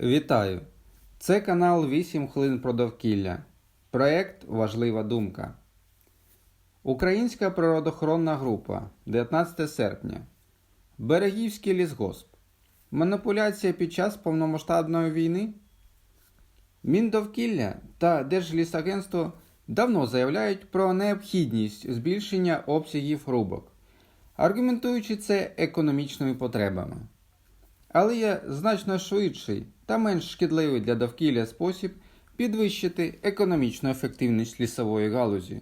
Вітаю! Це канал 8 хвилин про довкілля. Проєкт Важлива думка. Українська природоохоронна група 19 серпня. Берегівський лісгосп. Маніпуляція під час повномасштабної війни. Міндовкілля та Держлісагентство давно заявляють про необхідність збільшення обсягів рубок, аргументуючи це економічними потребами. Але є значно швидший та менш шкідливий для довкілля спосіб підвищити економічну ефективність лісової галузі.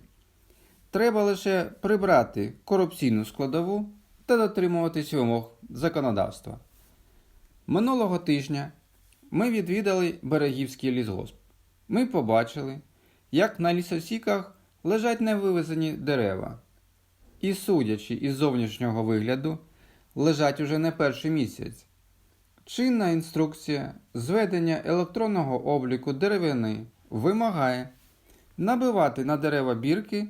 Треба лише прибрати корупційну складову та дотримуватись вимог законодавства. Минулого тижня ми відвідали Берегівський лісгосп. Ми побачили, як на лісосіках лежать невивезені дерева. І, судячи із зовнішнього вигляду, лежать уже не перший місяць. Чинна інструкція зведення електронного обліку деревини вимагає набивати на дерева бірки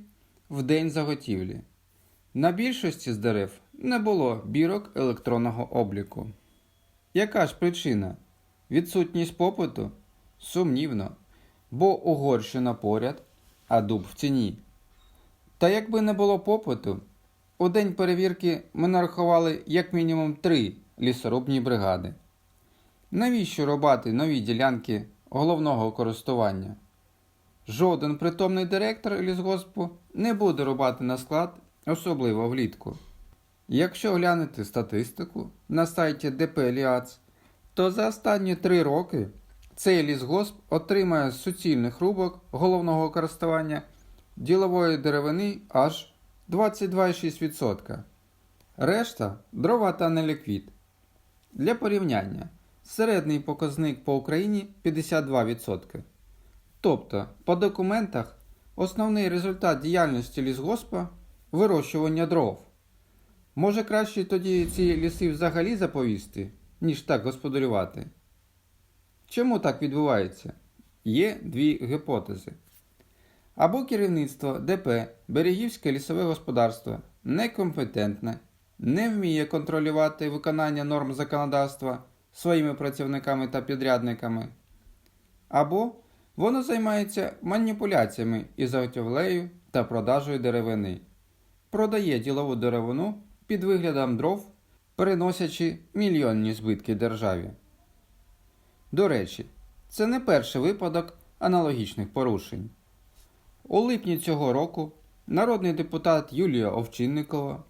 в день заготівлі. На більшості з дерев не було бірок електронного обліку. Яка ж причина? Відсутність попиту? Сумнівно, бо Угорщина поряд, а дуб в ціні. Та якби не було попиту, у день перевірки ми нарахували як мінімум три лісорубні бригади. Навіщо рубати нові ділянки головного користування? Жоден притомний директор лісгоспу не буде рубати на склад, особливо влітку. Якщо глянути статистику на сайті ДП Ліац, то за останні три роки цей лісгосп отримає з суцільних рубок головного користування ділової деревини аж 22,6%. Решта дрова та неліквід. Для порівняння, середній показник по Україні 52%. Тобто, по документах основний результат діяльності лісгоспа вирощування дров. Може краще тоді ці ліси взагалі заповісти, ніж так господарювати? Чому так відбувається? Є дві гіпотези. Або керівництво ДП Берегівське лісове господарство некомпетентне, не вміє контролювати виконання норм законодавства своїми працівниками та підрядниками, або воно займається маніпуляціями із заготівлею та продажею деревини, продає ділову деревину під виглядом дров, переносячи мільйонні збитки державі. До речі, це не перший випадок аналогічних порушень. У липні цього року народний депутат Юлія Овчинникова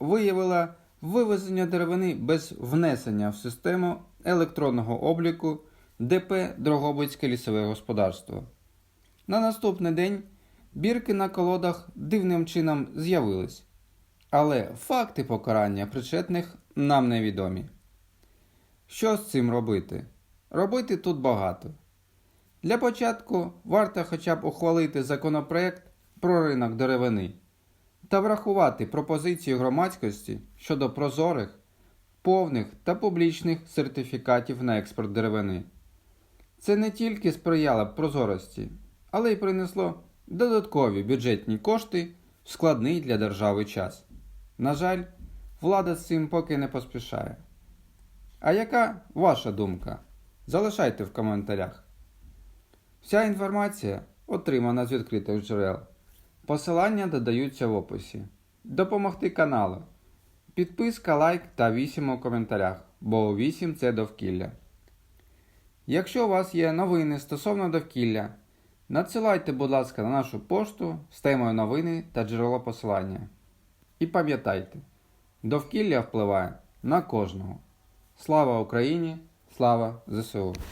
виявила вивезення деревини без внесення в систему електронного обліку ДП Дрогобицьке лісове господарство. На наступний день бірки на колодах дивним чином з'явились, але факти покарання причетних нам невідомі. Що з цим робити? Робити тут багато. Для початку варто хоча б ухвалити законопроект про ринок деревини та врахувати пропозиції громадськості щодо прозорих, повних та публічних сертифікатів на експорт деревини. Це не тільки сприяло прозорості, але й принесло додаткові бюджетні кошти в складний для держави час. На жаль, влада з цим поки не поспішає. А яка ваша думка? Залишайте в коментарях. Вся інформація отримана з відкритих джерел. Посилання додаються в описі. Допомогти каналу. Підписка, лайк та 8 у коментарях, бо 8 це довкілля. Якщо у вас є новини стосовно довкілля, надсилайте, будь ласка, на нашу пошту з темою новини та джерело посилання. І пам'ятайте, довкілля впливає на кожного. Слава Україні! Слава ЗСУ!